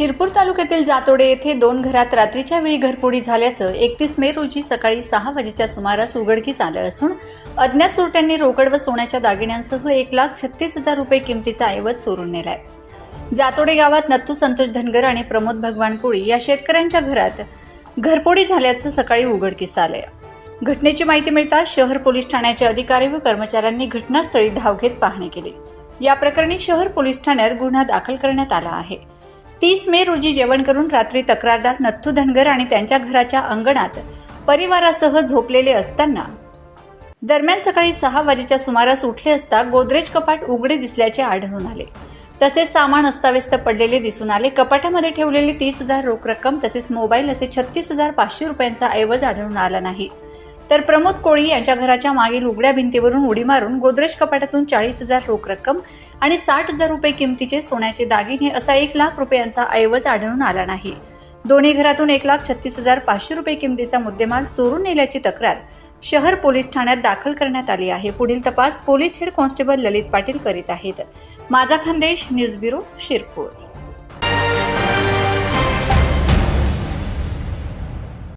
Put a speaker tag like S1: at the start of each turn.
S1: शिरपूर तालुक्यातील जातोडे येथे दोन घरात रात्रीच्या वेळी घरफोडी झाल्याचं एकतीस मे रोजी सकाळी सहा वाजेच्या सुमारास उघडकीस आलं असून अज्ञात चोरट्यांनी रोकड व सोन्याच्या दागिन्यांसह एक लाख छत्तीस हजार रुपये किमतीचा ऐवज चोरून नेलाय. जातोडे गावात नत्तू संतोष धनगर आणि प्रमोद भगवान कोळी या शेतकऱ्यांच्या घरात घरपोडी झाल्याचं सकाळी उघडकीस आलंय. घटनेची माहिती मिळताच शहर पोलीस ठाण्याचे अधिकारी व कर्मचाऱ्यांनी घटनास्थळी धाव घेत पाहणी केली. या प्रकरणी शहर पोलीस ठाण्यात गुन्हा दाखल करण्यात आला आहे. तीस मे रोजी जेवण करून रात्री तक्रारदार नथू धनगर आणि त्यांच्या घराच्या अंगणात परिवारासह झोपलेले असताना. दरम्यान सकाळी सहा वाजेच्या सुमारास उठले असता गोदरेज कपाट उघडे दिसल्याचे आढळून आले. तसेच सामान अस्ताव्यस्त पडलेले दिसून आले. कपाटामध्ये ठेवलेली तीस हजार रोख रक्कम तसेच मोबाईल असे छत्तीस हजार पाचशे रुपयांचा ऐवज आढळून आला नाही. तर प्रमोद कोळी यांच्या घराच्या मागील उघड्या भिंतीवरून उडी मारून गोदरेज कपाटातून चाळीस हजार रोख रक्कम आणि साठ हजार रुपये किमतीचे सोन्याचे दागिने असा एक लाख रुपयांचा ऐवज आढळून आला नाही. दोन्ही घरातून एक लाख छत्तीस हजार पाचशे रुपये किमतीचा मुद्देमाल चोरून नेल्याची तक्रार शहर पोलीस ठाण्यात दाखल करण्यात आली आहे. पुढील तपास police head constable Lalit Patil करीत आहेत. माझा खानदेश न्यूज ब्युरो शिरपूर.